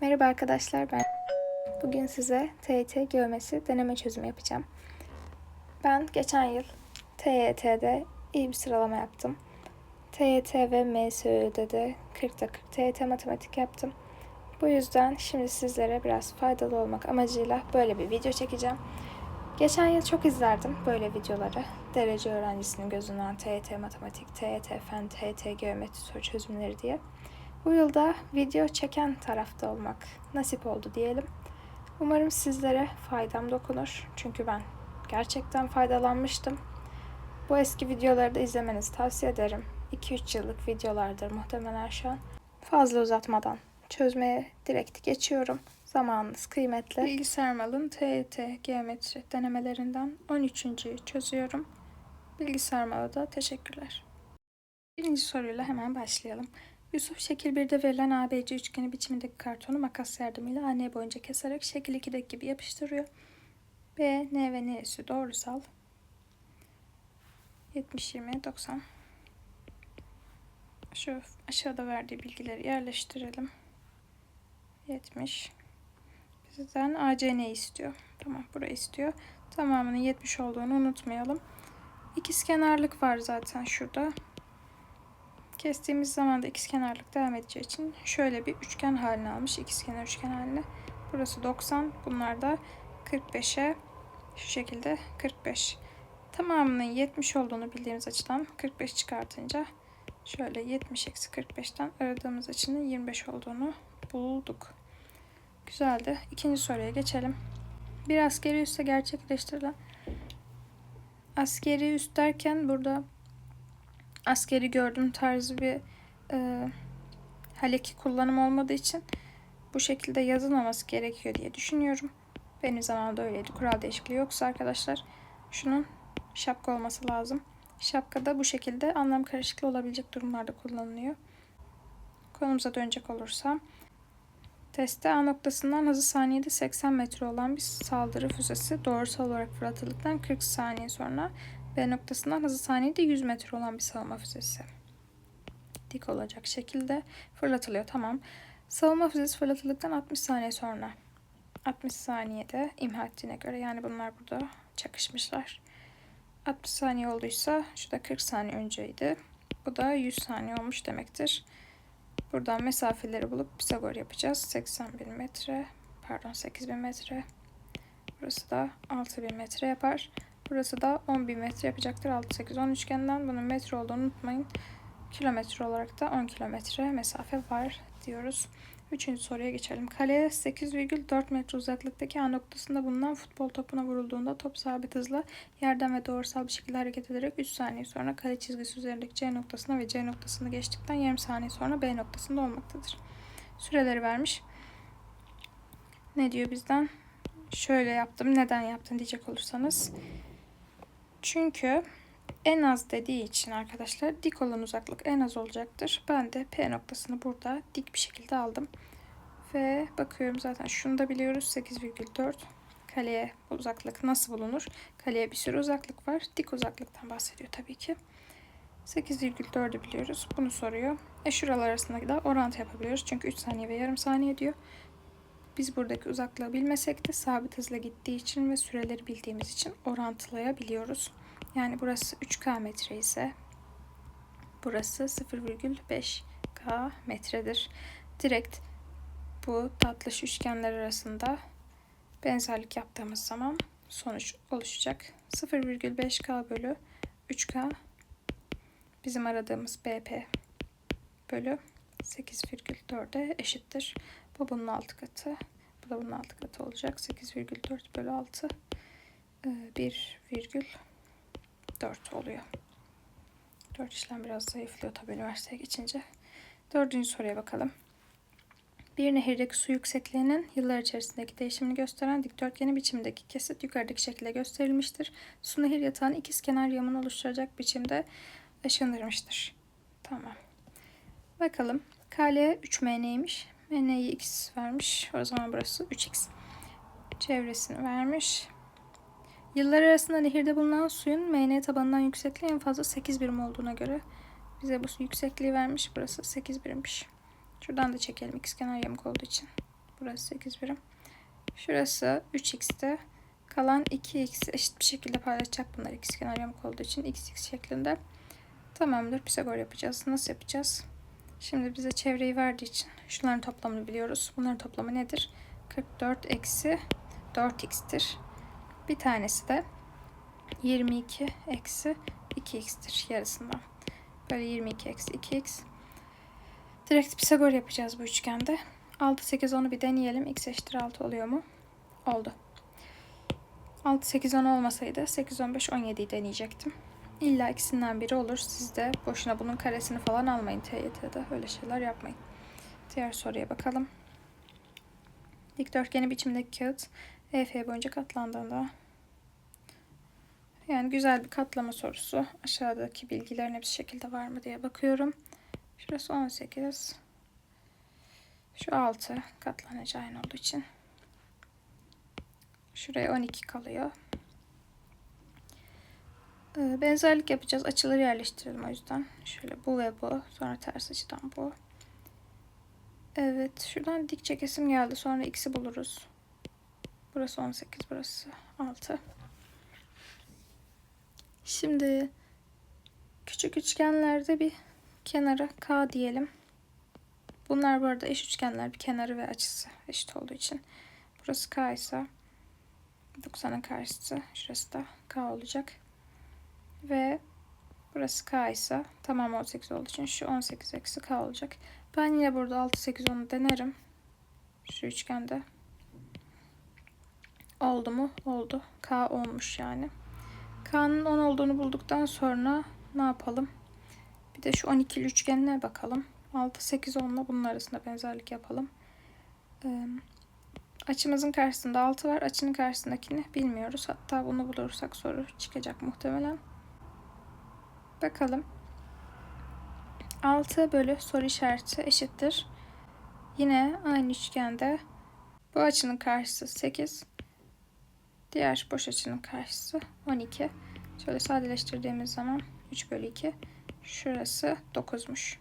Merhaba arkadaşlar ben bugün size TYT geometri deneme çözümü yapacağım. Ben geçen yıl TYT'de iyi bir sıralama yaptım. TYT ve MSÖ'de de 40'ta 40 TYT matematik yaptım. Bu yüzden şimdi sizlere biraz faydalı olmak amacıyla böyle bir video çekeceğim. Geçen yıl çok izlerdim böyle videoları. Derece öğrencisinin gözünden TYT matematik, TYT fen, TYT geometri soru çözümleri diye. Bu yılda video çeken tarafta olmak nasip oldu diyelim. Umarım sizlere faydam dokunur. Çünkü ben gerçekten faydalanmıştım. Bu eski videoları da izlemenizi tavsiye ederim. 2-3 yıllık videolardır muhtemelen şu an. Fazla uzatmadan çözmeye direkt geçiyorum. Zamanınız kıymetli. Bilgisayar malın TET geometri denemelerinden 13.'yü çözüyorum. Bilgisayar malı da teşekkürler. Birinci soruyla hemen başlayalım. Yusuf şekil 1'de verilen ABC üçgeni biçimindeki kartonu makas yardımıyla A boyunca keserek şekil 2'deki gibi yapıştırıyor. B, N ve N'si doğrusal. 70, 20, 90. Şu aşağıda verdiği bilgileri yerleştirelim. 70. Bizden AC ne istiyor? Tamam burayı istiyor. Tamamının 70 olduğunu unutmayalım. İkizkenarlık var zaten şurada. Kestiğimiz zaman da ikizkenarlık devam edeceği için şöyle bir üçgen haline almış. ikizkenar üçgen haline. Burası 90. Bunlar da 45'e şu şekilde 45. Tamamının 70 olduğunu bildiğimiz açıdan 45 çıkartınca şöyle 70 eksi 45'ten aradığımız açının 25 olduğunu bulduk. Güzeldi. İkinci soruya geçelim. Bir askeri üste gerçekleştirilen askeri üst derken burada askeri gördüğüm tarzı bir e, haleki kullanım olmadığı için bu şekilde yazılmaması gerekiyor diye düşünüyorum. Benim zamanımda öyleydi. Kural değişikliği yoksa arkadaşlar şunun şapka olması lazım. Şapka da bu şekilde anlam karışıklığı olabilecek durumlarda kullanılıyor. Konumuza dönecek olursam Testte A noktasından hızı saniyede 80 metre olan bir saldırı füzesi doğrusal olarak fırlatıldıktan 40 saniye sonra B noktasından hızı saniyede 100 metre olan bir savunma füzesi. Dik olacak şekilde fırlatılıyor. Tamam. Savunma füzesi fırlatıldıktan 60 saniye sonra 60 saniyede imha göre yani bunlar burada çakışmışlar. 60 saniye olduysa şurada 40 saniye önceydi. Bu da 100 saniye olmuş demektir. Buradan mesafeleri bulup Pisagor yapacağız. 81 metre, pardon 8000 metre. Burası da 6000 metre yapar. Burası da 10.000 metre yapacaktır. 6, 8, 10 üçgenden bunun metre olduğunu unutmayın. Kilometre olarak da 10 kilometre mesafe var diyoruz. Üçüncü soruya geçelim. Kaleye 8,4 metre uzaklıktaki A noktasında bulunan futbol topuna vurulduğunda top sabit hızla yerden ve doğrusal bir şekilde hareket ederek 3 saniye sonra kale çizgisi üzerindeki C noktasına ve C noktasını geçtikten yarım saniye sonra B noktasında olmaktadır. Süreleri vermiş. Ne diyor bizden? Şöyle yaptım. Neden yaptın diyecek olursanız. Çünkü en az dediği için arkadaşlar dik olan uzaklık en az olacaktır. Ben de P noktasını burada dik bir şekilde aldım. Ve bakıyorum zaten şunu da biliyoruz 8,4 kaleye uzaklık nasıl bulunur? Kaleye bir sürü uzaklık var. Dik uzaklıktan bahsediyor tabii ki. 8,4'ü biliyoruz. Bunu soruyor. E şuralar arasında da orantı yapabiliyoruz. Çünkü 3 saniye ve yarım saniye diyor. Biz buradaki uzaklığı bilmesek de sabit hızla gittiği için ve süreleri bildiğimiz için orantılayabiliyoruz. Yani burası 3K metre ise burası 0,5K metredir. Direkt bu tatlış üçgenler arasında benzerlik yaptığımız zaman sonuç oluşacak. 0,5K bölü 3K bizim aradığımız BP bölü 8,4'e eşittir. Bu bunun altı katı. Bu da bunun altı katı olacak. 8,4 bölü 6 1,4 4 oluyor. 4 işlem biraz zayıflıyor tabii üniversiteye geçince. Dördüncü soruya bakalım. Bir nehirdeki su yüksekliğinin yıllar içerisindeki değişimini gösteren dikdörtgeni biçimdeki kesit yukarıdaki şekilde gösterilmiştir. Su nehir yatağını ikiz kenar yamını oluşturacak biçimde ışındırmıştır. Tamam. Bakalım. KL 3M neymiş? MN'yi x vermiş. O zaman burası 3x. Çevresini vermiş. Yıllar arasında nehirde bulunan suyun MN tabanından yüksekliği en fazla 8 birim olduğuna göre bize bu yüksekliği vermiş. Burası 8 birimmiş. Şuradan da çekelim ikizkenar yamuk olduğu için. Burası 8 birim. Şurası 3x'ti. Kalan 2x'i eşit bir şekilde paylaşacak bunlar ikizkenar yamuk olduğu için x x şeklinde. Tamamdır. Pisagor yapacağız. Nasıl yapacağız? Şimdi bize çevreyi verdiği için şunların toplamını biliyoruz. Bunların toplamı nedir? 44 eksi 4x'tir. Bir tanesi de 22 eksi 2x'tir yarısından. Böyle 22 eksi 2x. Direkt Pisagor yapacağız bu üçgende. 6, 8, 10'u bir deneyelim. x eşittir 6 oluyor mu? Oldu. 6, 8, 10 olmasaydı 8, 15, 17'yi deneyecektim. İlla ikisinden biri olur. Siz de boşuna bunun karesini falan almayın TYT'de. Öyle şeyler yapmayın. Diğer soruya bakalım. Dikdörtgeni biçimdeki kağıt EF boyunca katlandığında yani güzel bir katlama sorusu. Aşağıdaki bilgilerin hepsi şekilde var mı diye bakıyorum. Şurası 18. Şu 6 katlanacağı aynı olduğu için. Şuraya 12 kalıyor. Ee, benzerlik yapacağız. Açıları yerleştirelim o yüzden. Şöyle bu ve bu. Sonra ters açıdan bu. Evet. Şuradan dik çekesim geldi. Sonra x'i buluruz. Burası 18. Burası 6. Şimdi küçük üçgenlerde bir kenara k diyelim. Bunlar bu arada eş üçgenler. Bir kenarı ve açısı eşit olduğu için. Burası k ise 90'ın karşısı. Şurası da k olacak. Ve burası k ise tamam 18 olduğu için şu 18 eksi k olacak. Ben yine burada 6, 8, 10'u denerim. Şu üçgende. Oldu mu? Oldu. K olmuş yani. K'nın 10 olduğunu bulduktan sonra ne yapalım? Bir de şu 12'li üçgenine bakalım. 6, 8, 10 ile bunun arasında benzerlik yapalım. Açımızın karşısında 6 var. Açının karşısındakini bilmiyoruz. Hatta bunu bulursak soru çıkacak muhtemelen. Bakalım. 6 bölü soru işareti eşittir. Yine aynı üçgende bu açının karşısı 8. Diğer boş açının karşısı 12. Şöyle sadeleştirdiğimiz zaman 3 bölü 2. Şurası 9'muş.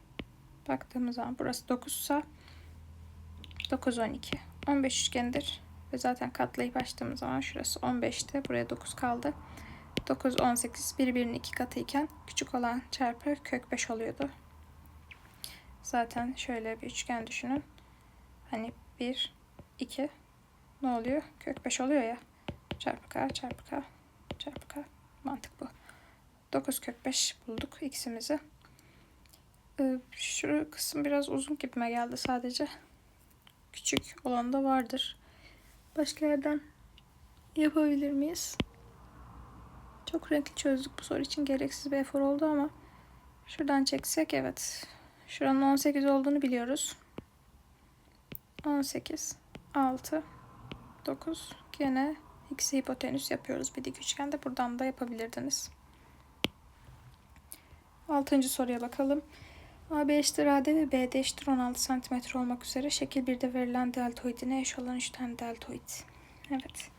Baktığımız zaman burası 9 ise 9, 12. 15 üçgendir. Ve zaten katlayıp açtığımız zaman şurası 15'te. Buraya 9 kaldı. 9, 18 birbirinin iki katı iken küçük olan çarpı kök 5 oluyordu. Zaten şöyle bir üçgen düşünün. Hani 1, 2 ne oluyor? Kök 5 oluyor ya. Çarpı k çarpı k çarpı k. Mantık bu. 9 kök 5 bulduk x'imizi. Ee, şu kısım biraz uzun gibime geldi sadece. Küçük olan da vardır. Başka yerden yapabilir miyiz? Çok renkli çözdük bu soru için gereksiz bir efor oldu ama şuradan çeksek evet. Şuranın 18 olduğunu biliyoruz. 18, 6, 9 gene x'i hipotenüs yapıyoruz bir dik üçgende. Buradan da yapabilirdiniz. Altıncı soruya bakalım. AB eşittir AD ve BD eşittir 16 cm olmak üzere şekil 1'de verilen deltoidine eş olan 3 tane deltoid. Evet.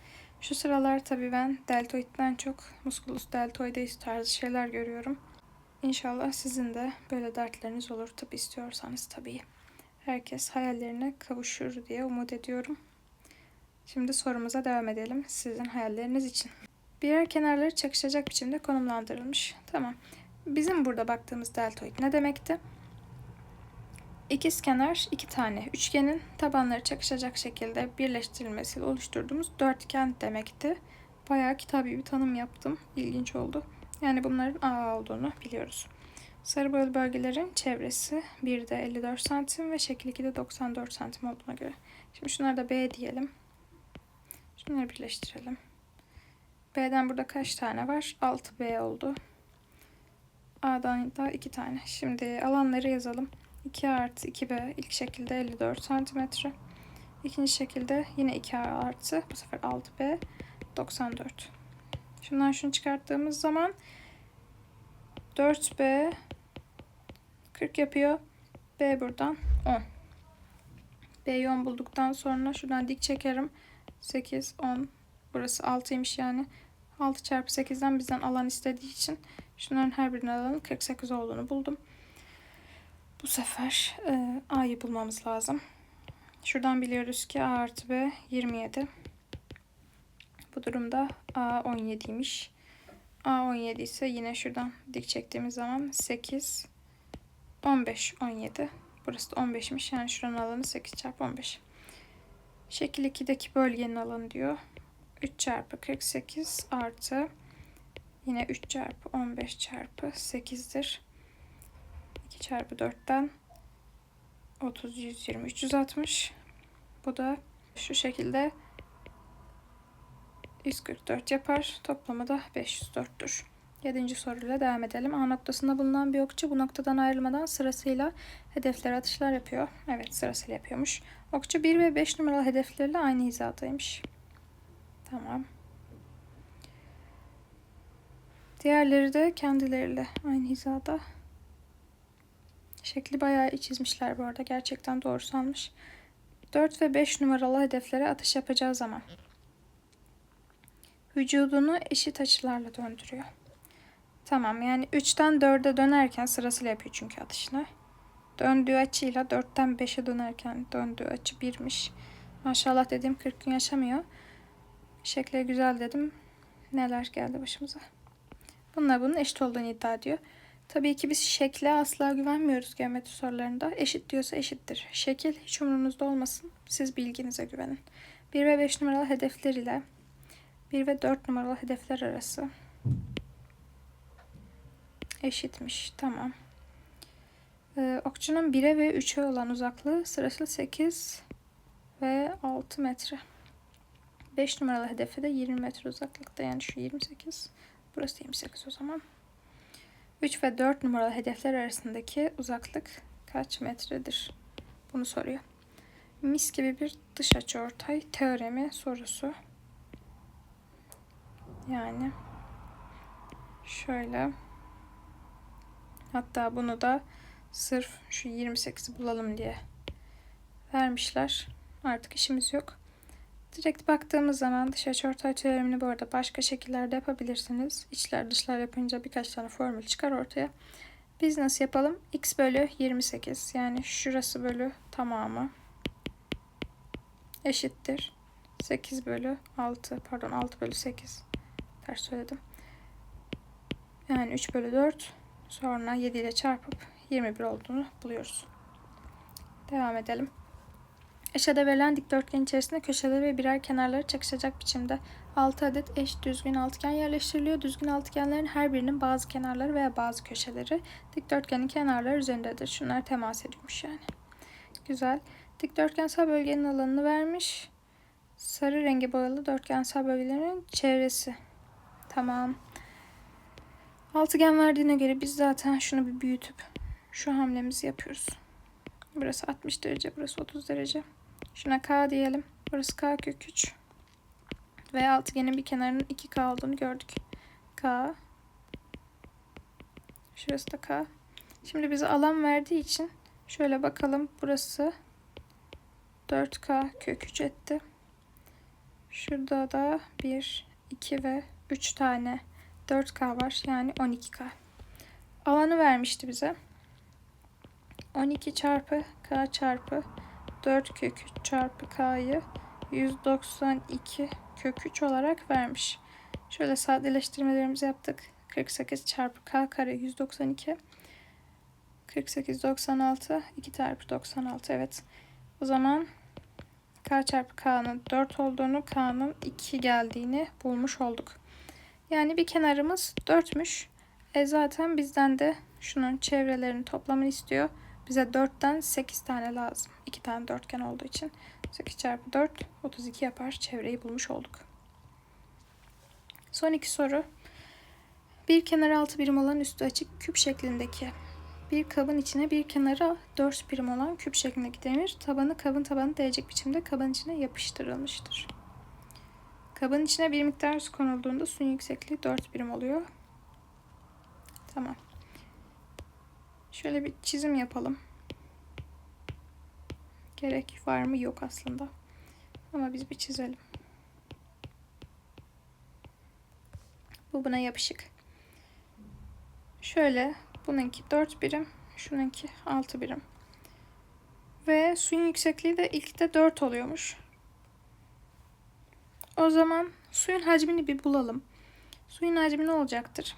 Şu sıralar tabii ben deltoidden çok musculus deltoides tarzı şeyler görüyorum. İnşallah sizin de böyle dertleriniz olur. Tıp istiyorsanız tabii. Herkes hayallerine kavuşur diye umut ediyorum. Şimdi sorumuza devam edelim sizin hayalleriniz için. Birer kenarları çakışacak biçimde konumlandırılmış. Tamam. Bizim burada baktığımız deltoid ne demekti? İkiz kenar iki tane üçgenin tabanları çakışacak şekilde birleştirilmesiyle oluşturduğumuz dörtgen demekti. Bayağı kitabi bir tanım yaptım. İlginç oldu. Yani bunların A olduğunu biliyoruz. Sarı boyalı bölgelerin çevresi 1'de 54 santim ve şekil 2'de 94 santim olduğuna göre. Şimdi şunları da B diyelim. Şunları birleştirelim. B'den burada kaç tane var? 6B oldu. A'dan da 2 tane. Şimdi alanları yazalım. 2 artı 2B ilk şekilde 54 santimetre. İkinci şekilde yine 2A artı bu sefer 6B 94. Şundan şunu çıkarttığımız zaman 4B 40 yapıyor. B buradan 10. B'yi 10 bulduktan sonra şuradan dik çekerim. 8, 10. Burası 6'ymış yani. 6 çarpı 8'den bizden alan istediği için şunların her birinin alanı 48 olduğunu buldum. Bu sefer e, A'yı bulmamız lazım. Şuradan biliyoruz ki A artı B 27. Bu durumda A 17'ymiş. A 17 ise yine şuradan dik çektiğimiz zaman 8, 15, 17. Burası da 15'miş. Yani şuranın alanı 8 çarpı 15. Şekil 2'deki bölgenin alanı diyor. 3 çarpı 48 artı yine 3 çarpı 15 çarpı 8'dir. 2 çarpı 4'ten 30, 120, 360. Bu da şu şekilde 144 yapar. Toplamı da 504'tür. 7. soruyla devam edelim. A noktasında bulunan bir okçu bu noktadan ayrılmadan sırasıyla hedeflere atışlar yapıyor. Evet sırasıyla yapıyormuş. Okçu 1 ve 5 numaralı hedeflerle aynı hizadaymış. Tamam. Diğerleri de kendileriyle aynı hizada. Şekli bayağı iyi çizmişler bu arada. Gerçekten doğru sanmış. 4 ve 5 numaralı hedeflere atış yapacağı zaman vücudunu eşit açılarla döndürüyor. Tamam yani 3'ten 4'e dönerken sırasıyla yapıyor çünkü atışını. Döndüğü açıyla 4'ten 5'e dönerken döndüğü açı 1'miş. Maşallah dediğim 40 gün yaşamıyor. Şekle güzel dedim. Neler geldi başımıza. Bunlar bunun eşit olduğunu iddia ediyor. Tabii ki biz şekle asla güvenmiyoruz geometri sorularında. Eşit diyorsa eşittir. Şekil hiç umurunuzda olmasın. Siz bilginize güvenin. 1 ve 5 numaralı hedefler ile 1 ve 4 numaralı hedefler arası eşitmiş. Tamam. Ee, okçunun 1'e ve 3'e olan uzaklığı sırası 8 ve 6 metre. 5 numaralı hedefe de 20 metre uzaklıkta yani şu 28. Burası 28 o zaman. 3 ve 4 numaralı hedefler arasındaki uzaklık kaç metredir? Bunu soruyor. Mis gibi bir dış açıortay teoremi sorusu. Yani şöyle hatta bunu da sırf şu 28'i bulalım diye vermişler. Artık işimiz yok. Direkt baktığımız zaman dış açıortay teoremini bu arada başka şekillerde yapabilirsiniz. İçler dışlar yapınca birkaç tane formül çıkar ortaya. Biz nasıl yapalım? x bölü 28 yani şurası bölü tamamı eşittir. 8 bölü 6 pardon 6 bölü 8 ters söyledim. Yani 3 bölü 4 sonra 7 ile çarpıp 21 olduğunu buluyoruz. Devam edelim. Aşağıda verilen dikdörtgen içerisinde köşeleri ve birer kenarları çakışacak biçimde 6 adet eş düzgün altıgen yerleştiriliyor. Düzgün altıgenlerin her birinin bazı kenarları veya bazı köşeleri dikdörtgenin kenarları üzerindedir. Şunlar temas ediyormuş yani. Güzel. Dikdörtgensel bölgenin alanını vermiş. Sarı rengi boyalı dörtgensel bölgelerin çevresi. Tamam. Altıgen verdiğine göre biz zaten şunu bir büyütüp şu hamlemizi yapıyoruz. Burası 60 derece, burası 30 derece. Şuna K diyelim. Burası K kök 3. Ve altıgenin bir kenarının 2K olduğunu gördük. K. Şurası da K. Şimdi bize alan verdiği için şöyle bakalım. Burası 4K kök 3 etti. Şurada da 1, 2 ve 3 tane 4K var. Yani 12K. Alanı vermişti bize. 12 çarpı K çarpı 4 kök 3 çarpı K'yı 192 kök 3 olarak vermiş. Şöyle sadeleştirmelerimizi yaptık. 48 çarpı K kare 192. 48 96 2 çarpı 96 evet. O zaman K çarpı K'nın 4 olduğunu K'nın 2 geldiğini bulmuş olduk. Yani bir kenarımız 4'müş. E zaten bizden de şunun çevrelerinin toplamını istiyor. Bize 4'ten 8 tane lazım. 2 tane dörtgen olduğu için. 8 çarpı 4 32 yapar. Çevreyi bulmuş olduk. Son iki soru. Bir kenarı 6 birim olan üstü açık küp şeklindeki bir kabın içine bir kenarı 4 birim olan küp şeklindeki demir tabanı kabın tabanı değecek biçimde kabın içine yapıştırılmıştır. Kabın içine bir miktar su konulduğunda suyun yüksekliği 4 birim oluyor. Tamam. Şöyle bir çizim yapalım. Gerek var mı? Yok aslında. Ama biz bir çizelim. Bu buna yapışık. Şöyle bununki 4 birim, şununki 6 birim. Ve suyun yüksekliği de ilkte 4 oluyormuş. O zaman suyun hacmini bir bulalım. Suyun hacmi ne olacaktır?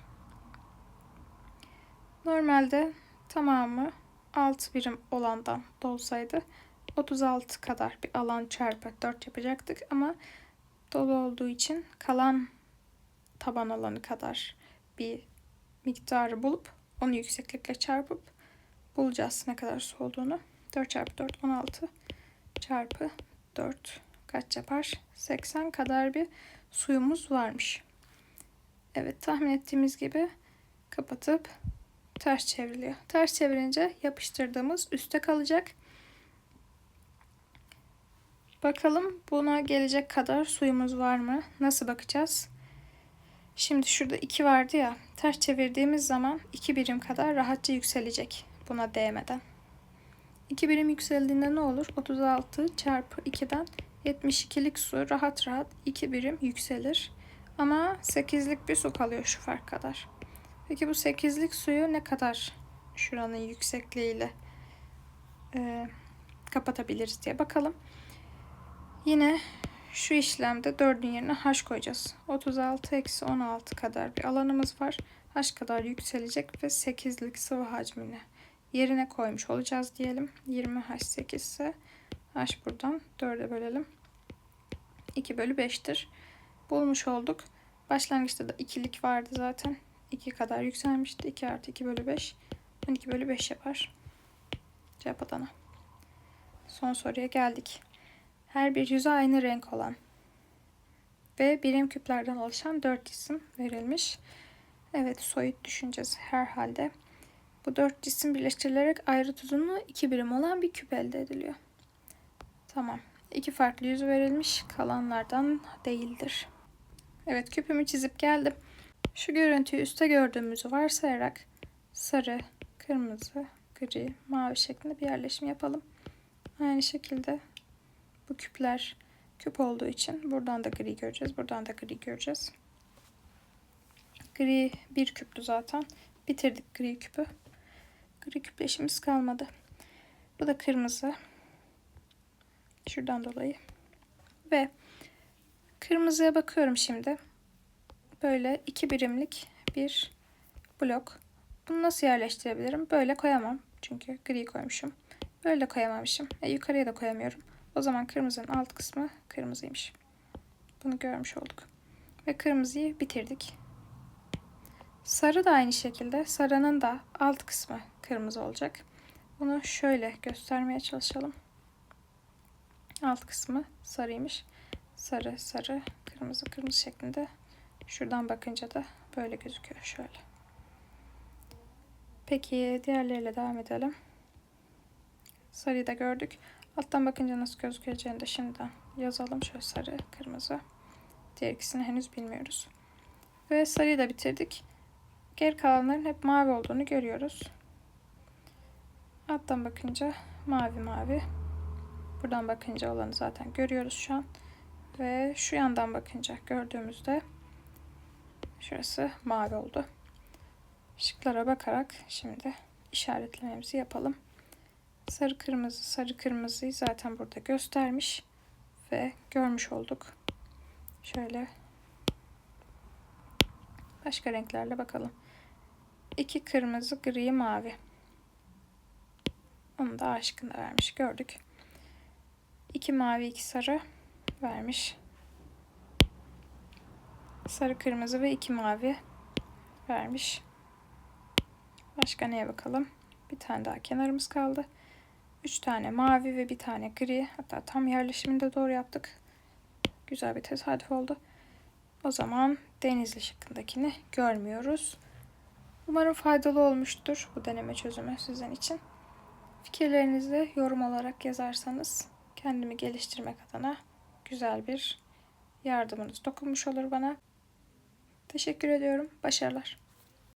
Normalde tamamı 6 birim olandan dolsaydı 36 kadar bir alan çarpı 4 yapacaktık ama dolu olduğu için kalan taban alanı kadar bir miktarı bulup onu yükseklikle çarpıp bulacağız ne kadar su olduğunu. 4 çarpı 4 16 çarpı 4 kaç yapar? 80 kadar bir suyumuz varmış. Evet tahmin ettiğimiz gibi kapatıp ters çevriliyor. Ters çevirince yapıştırdığımız üstte kalacak. Bakalım buna gelecek kadar suyumuz var mı? Nasıl bakacağız? Şimdi şurada 2 vardı ya. Ters çevirdiğimiz zaman 2 birim kadar rahatça yükselecek buna değmeden. 2 birim yükseldiğinde ne olur? 36 çarpı 2'den 72'lik su rahat rahat 2 birim yükselir. Ama 8'lik bir su kalıyor şu fark kadar. Peki bu 8'lik suyu ne kadar şuranın yüksekliğiyle e, kapatabiliriz diye bakalım. Yine şu işlemde 4'ün yerine h koyacağız. 36 eksi 16 kadar bir alanımız var. h kadar yükselecek ve 8'lik sıvı hacmini yerine koymuş olacağız diyelim. 20h8 ise h buradan 4'e bölelim. 2 bölü 5'tir. Bulmuş olduk. Başlangıçta da ikilik vardı zaten. 2 kadar yükselmişti. 2 artı 2 bölü 5 12 bölü 5 yapar. Cevap Adana. Son soruya geldik. Her bir yüze aynı renk olan ve birim küplerden oluşan 4 cisim verilmiş. Evet soyut düşüneceğiz herhalde. Bu 4 cisim birleştirilerek ayrı uzunluğu 2 birim olan bir küp elde ediliyor. Tamam. İki farklı yüz verilmiş. Kalanlardan değildir. Evet küpümü çizip geldim. Şu görüntüyü üstte gördüğümüzü varsayarak sarı, kırmızı, gri, mavi şeklinde bir yerleşim yapalım. Aynı şekilde bu küpler küp olduğu için buradan da gri göreceğiz. Buradan da gri göreceğiz. Gri bir küptü zaten. Bitirdik gri küpü. Gri küpleşimiz kalmadı. Bu da kırmızı. Şuradan dolayı. Ve kırmızıya bakıyorum şimdi. Böyle iki birimlik bir blok. Bunu nasıl yerleştirebilirim? Böyle koyamam. Çünkü gri koymuşum. Böyle de koyamamışım. E, yukarıya da koyamıyorum. O zaman kırmızının alt kısmı kırmızıymış. Bunu görmüş olduk. Ve kırmızıyı bitirdik. Sarı da aynı şekilde. Sarının da alt kısmı kırmızı olacak. Bunu şöyle göstermeye çalışalım. Alt kısmı sarıymış. Sarı, sarı, kırmızı, kırmızı şeklinde. Şuradan bakınca da böyle gözüküyor. Şöyle. Peki diğerleriyle devam edelim. Sarıyı da gördük. Alttan bakınca nasıl gözükeceğini de şimdiden yazalım. Şöyle sarı, kırmızı. Diğer ikisini henüz bilmiyoruz. Ve sarıyı da bitirdik. Geri kalanların hep mavi olduğunu görüyoruz. Alttan bakınca mavi mavi. Buradan bakınca olanı zaten görüyoruz şu an. Ve şu yandan bakınca gördüğümüzde şurası mavi oldu. Şıklara bakarak şimdi işaretlememizi yapalım. Sarı kırmızı sarı kırmızıyı zaten burada göstermiş ve görmüş olduk. Şöyle başka renklerle bakalım. İki kırmızı, gri, mavi. Onu da aşkında vermiş gördük. 2 mavi 2 sarı vermiş. Sarı kırmızı ve 2 mavi vermiş. Başka neye bakalım? Bir tane daha kenarımız kaldı. 3 tane mavi ve bir tane gri. Hatta tam yerleşimini de doğru yaptık. Güzel bir tesadüf oldu. O zaman denizli şıkkındakini görmüyoruz. Umarım faydalı olmuştur bu deneme çözümü sizin için. Fikirlerinizi yorum olarak yazarsanız kendimi geliştirmek adına güzel bir yardımınız dokunmuş olur bana. Teşekkür ediyorum. Başarılar.